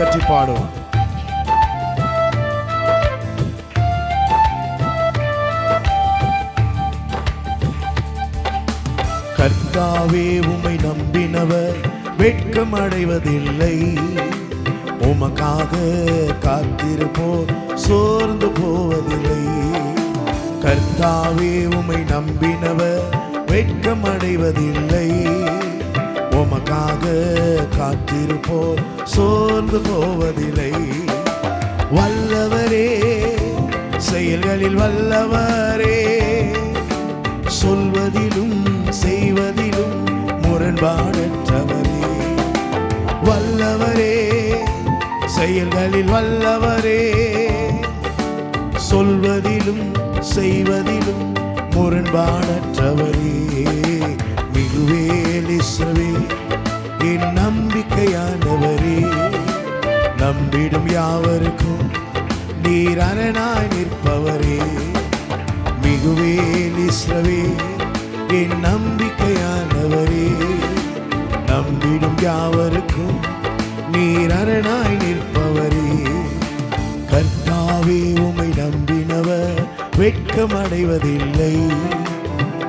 தட்டி பாடுவோம் கர்த்தாவே உமை நம்பினவர் வெட்கம் அடைவதில்லை. உமக்காக காத்திருப்போர் சோர்ந்து போவதில்லை. கர்த்தாவே உமை நம்பினவர் வெட்கம் அடைவதில்லை. நமக்காக காத்திருப்போர் சோர்ந்து போவதில்லை. வல்லவரே செயல்களில் வல்லவரே. சொல்வதிலும் செய்வதிலும் முரண்பாடற்றவரே. வல்லவரே செயல்களில் வல்லவரே. சொல்வதிலும் செய்வதிலும் முரண்பாடற்றவரே. மிகுவேல் இஸ்ரவே என் நம்பிக்கையானவரே. நம்பிடும் யாவருக்கும் நீர் அரணாய் நிற்பவரே. மிகுவேல் இஸ்ரவே என் நம்பிக்கையானவரே. நம்பிடும் யாவருக்கும் நீர் அரணாய் நிற்பவரே. கர்த்தாவே உமை நம்பினவர் வெட்கம் அடைவதில்லை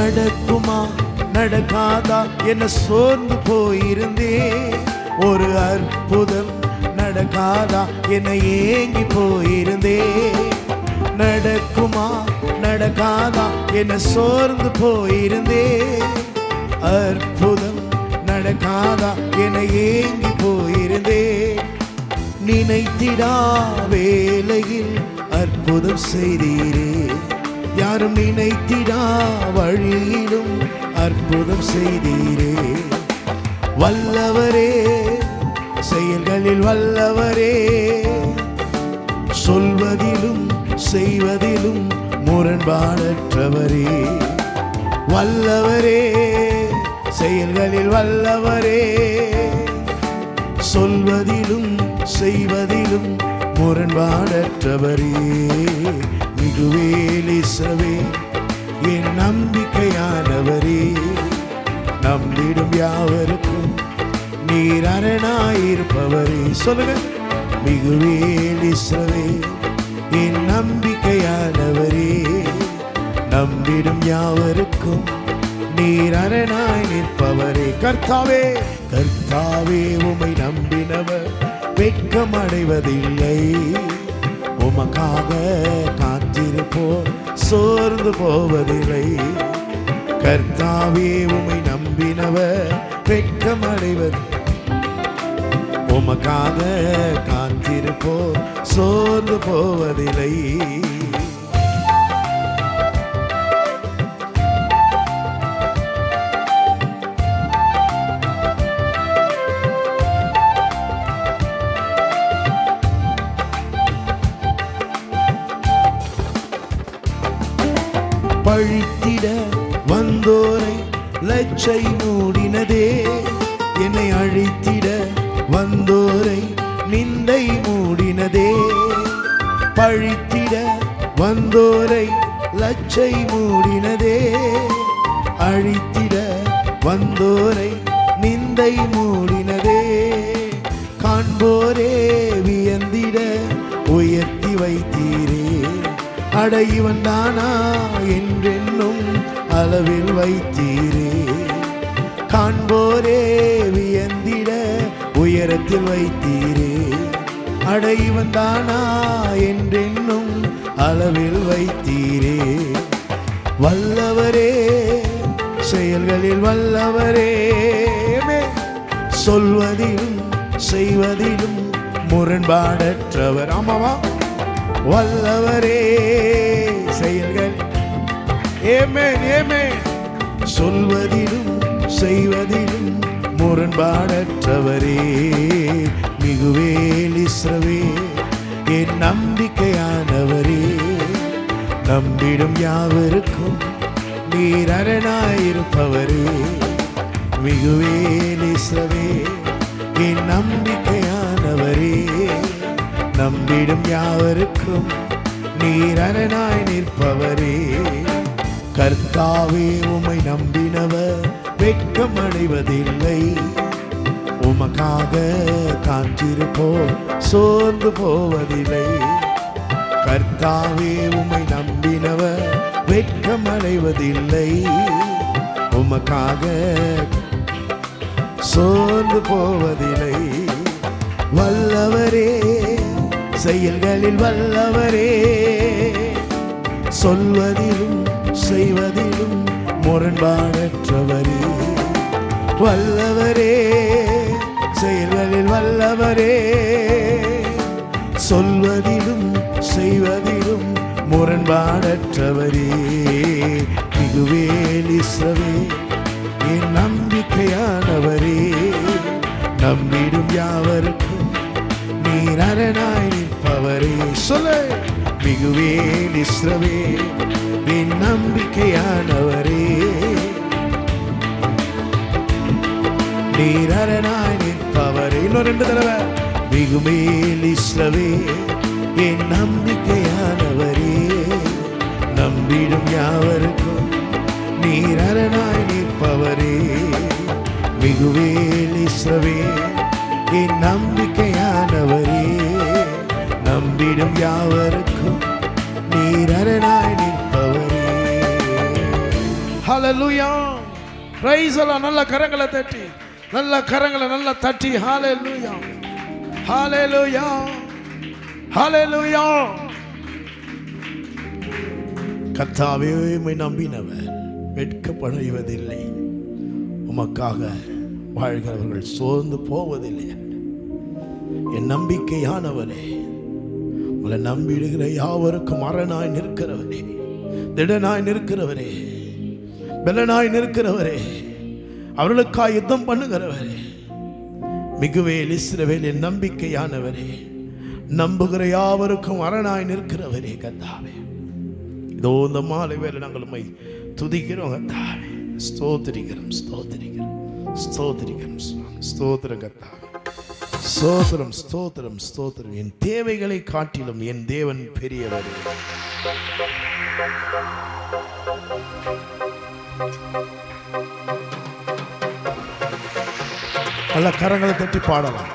நடக்குமா? நடக்காதா? என சோர்ந்து போயிருந்தே. ஒரு அற்புதம் நடக்காதா? என ஏங்கி போயிருந்தே. நடக்குமா? நடக்காதா? என சோர்ந்து போயிருந்தே. அற்புதம் நடக்காதா? என ஏங்கி போயிருந்தே. நினைத்திடா வேலையில் அற்புதம் செய்தீரே. யாரும் நினைத்திடா வழியிலும் அற்புதம் செய்தீரே. வல்லவரே செயல்களில் வல்லவரே. சொல்வதிலும் செய்வதிலும் முரண்பாடற்றவரே. வல்லவரே செயல்களில் வல்லவரே. சொல்வதிலும் செய்வதிலும் முரண்பாடற்றவரே. இதுவேலிசவே என் நம்பிக்கையானவரே. நம்பிடும் யாவருக்கும் நீர் அரணாயிருப்பவரே. சொல்லுங்க மிகுவேலிசவே என் நம்பிக்கையானவரே. நம்பிடும் யாவருக்கும் நீர் அரணாய் நிற்பவரே. கர்த்தாவே கர்த்தாவே உமை நம்பினவர் வெட்கம் அடைவதில்லை உமக்காக காத்திருப்போர் சோர்ந்து போவதில்லை. கர்த்தாவே உமை நம்பினவர் வெட்கம் உமக்காக காத்திருப்போர் சோர்ந்து போவதில்லை. லட்சை மூடினதே. என்னை அழித்திட வந்தோரை நிந்தை மூடினதே. பழித்திட வந்தோரை லட்சை மூடினதே. அழித்திட வந்தோரை நிந்தை மூடினதே. காண்போரே வியந்திட உயர்த்தி வைத்தீரே. அடையவன் தானா என்றென்னும் அளவில் வைத்தீர். காண்போரே வியந்திட உயரத்தில் வைத்தீரே. அட தானா என்றென்னும் அளவில் வைத்தீரே. வல்லவரே செயல்களில் வல்லவரே. சொல்வதிலும் செய்வதிலும் முரண்பாடற்றவர். ஆமாவா? வல்லவரே செயல்கள். ஏமேன் ஏமேன். சொல்வதிலும் செய்வதிலும் முரண்பாடற்றவரே. மிகுவேல் இஸ்ரவே என் நம்பிக்கையானவரே. நம்பிடும் யாவருக்கும் நீர் அரணாயிருப்பவரே. மிகுவேல் இஸ்ரவே என் நம்பிக்கையானவரே. நம்பிடும் யாவருக்கும் நீர் அரணாய் நிற்பவரே. கர்த்தாவே உமை நம்பினவர் வெட்கம் அடைவதில்லை உமக்காக காஞ்சிருப்போ சோர்ந்து போவதில்லை. கர்த்தாவே உமை நம்பினவர் வெட்கம் அடைவதில்லை உமக்காக சோர்ந்து போவதில்லை. வல்லவரே செயல்களில் வல்லவரே. சொல்வதிலும் செய்வதில் முரண்பாடற்றவரே வல்லவரே செயல்களில் வல்லவரே. சொல்வதிலும் செய்வதிலும் முரண்பாடற்றவரே. மிகுவேல் இஸ்ரவே என் நம்பிக்கையானவரே. நம்பிடும் யாவருக்கும் நீர் அரணாய் நிற்பவரே. சொல்ல மிகுவேல் இஸ்ரவே என் நம்பிக்கையானவரே. நீர் அரணாய் நிற்பவரே இன்னும் ரெண்டு தடவை. மிகுமேல் இஸ்லவே என் நம்பிக்கையானவரே. நம்பிடும் யாவருக்கும் நீர் அரணாய் நிற்பவரே மிகுவேல் இஸ்லவே என் நம்பிக்கையானவரே. நம்பிடும் யாவருக்கும் நீர் அரணாய் நிற்பவரே. ஹலலுயா பிரைஸ் எல்லாம் நல்ல கரங்களை தட்டி. நல்ல கரங்களை நல்லா தட்டி ஹாலே லூயா ஹாலே லூயா ஹாலே லூயா கத்தாவே நம்பினவர் வெட்கப்படுவதில்லை. உமக்காக வாழ்கிறவர்கள் சோர்ந்து போவதில்லை. என் நம்பிக்கையானவரே உங்களை நம்பிடுகிற யாவருக்கும் மரணாய் நிற்கிறவரே திடனாய் நிற்கிறவரே பலனாய் நிற்கிறவரே. அவர்களுக்காக யுத்தம் பண்ணுகிறவரே மிகுவேல் இஸ்ரவேல் நம்பிக்கையானவரே நம்புகிற யாவருக்கும் அரணாய் நிற்கிறவரே கத்தாவே இதோ இந்த மாலை வேலை நாங்கள் உண்மை துதிக்கிறோம் கத்தாவே ஸ்தோத்திரிக்கிறோம் ஸ்தோத்திரிக்கிறோம் ஸ்தோத்திரிக்கிறோம் ஸ்தோத்திரம் கத்தாவே ஸ்தோத்திரம் ஸ்தோத்திரம் ஸ்தோத்திரம். என் தேவைகளை காட்டிலும் என் தேவன் பெரியவர். நல்ல கரங்களை தட்டி பாடலாம்.